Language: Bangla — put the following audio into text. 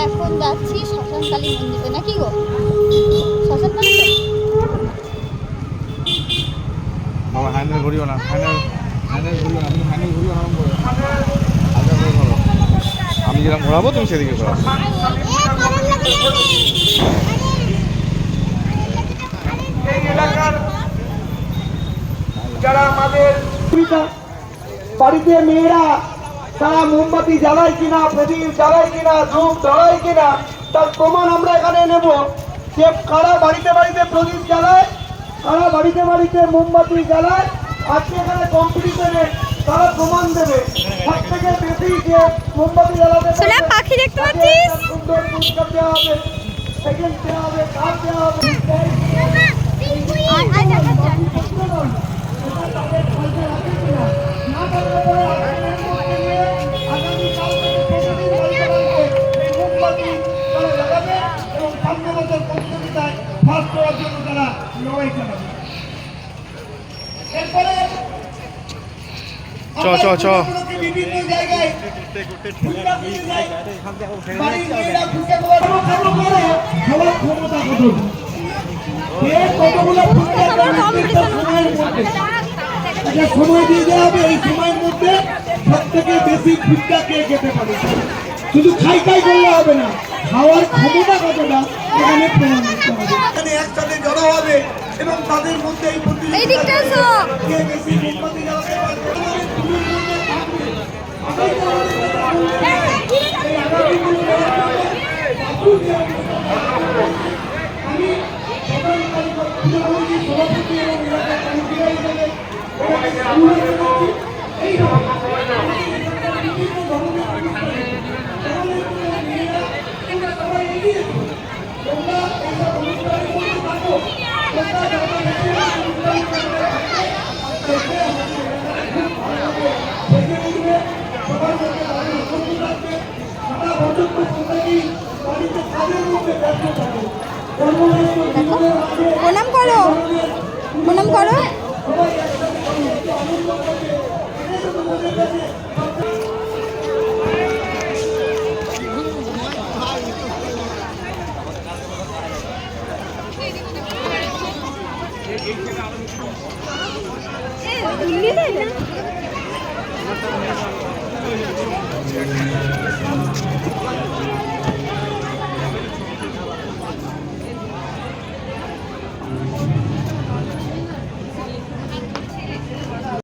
কালী মন্দিরে নাকি গো? শ্মশান কালী বাবা হ্যান্ডেল ঘুরিও না হ্যান্ডেল হ্যান্ডেল ঘুরিও না তুমি হ্যান্ডেল ঘুরিও না করে আলাদা করে ধরো আমি যেরকম ঘোরাবো তুমি সেদিকে ঘোরাবো যারা আমাদের বাড়িতে মেয়েরা তারা মোমবাতি জ্বালায় কিনা প্রদীপ জ্বালায় কিনা ধূপ জ্বালায় কিনা তার প্রমাণ আমরা এখানে নেব। যে কারা বাড়িতে বাড়িতে প্রদীপ জ্বালায় কারা বাড়িতে বাড়িতে মোমবাতি জ্বালায় আজকে এখানে কম্পিটিশনে তারা প্রমাণ দেবে। সব থেকে বেশি যে মোমবাতি জ্বালাতে পাখি দেখতে পাচ্ছিস? সুন্দর পুরস্কার দেওয়া হবে সেকেন্ড দেওয়া হবে কাপ দেওয়া হবে চ, চ, চ। বিভিন্ন জায়গায় বাড়ির মেয়েরা ফুটে খাব খাব করে খাওয়ার ক্ষমতা কত কতগুলো সময়ের মধ্যে একটা সময় দিয়ে দেওয়া হবে এই সময়ের মধ্যে সব থেকে বেশি ফুটটা কে খেতে পারে। শুধু খাই খাই করলে হবে না। খাওয়ার ক্ষমতা কতটা এখানে প্রমাণ করতে হবে। এখানে একসাথে জড়ো হবে এবং তাদের মধ্যে এই। কে বেশি মোমবাতি জ্বালাতে পারবে? এই প্রণাম করো। প্রণাম করো। তুললি না?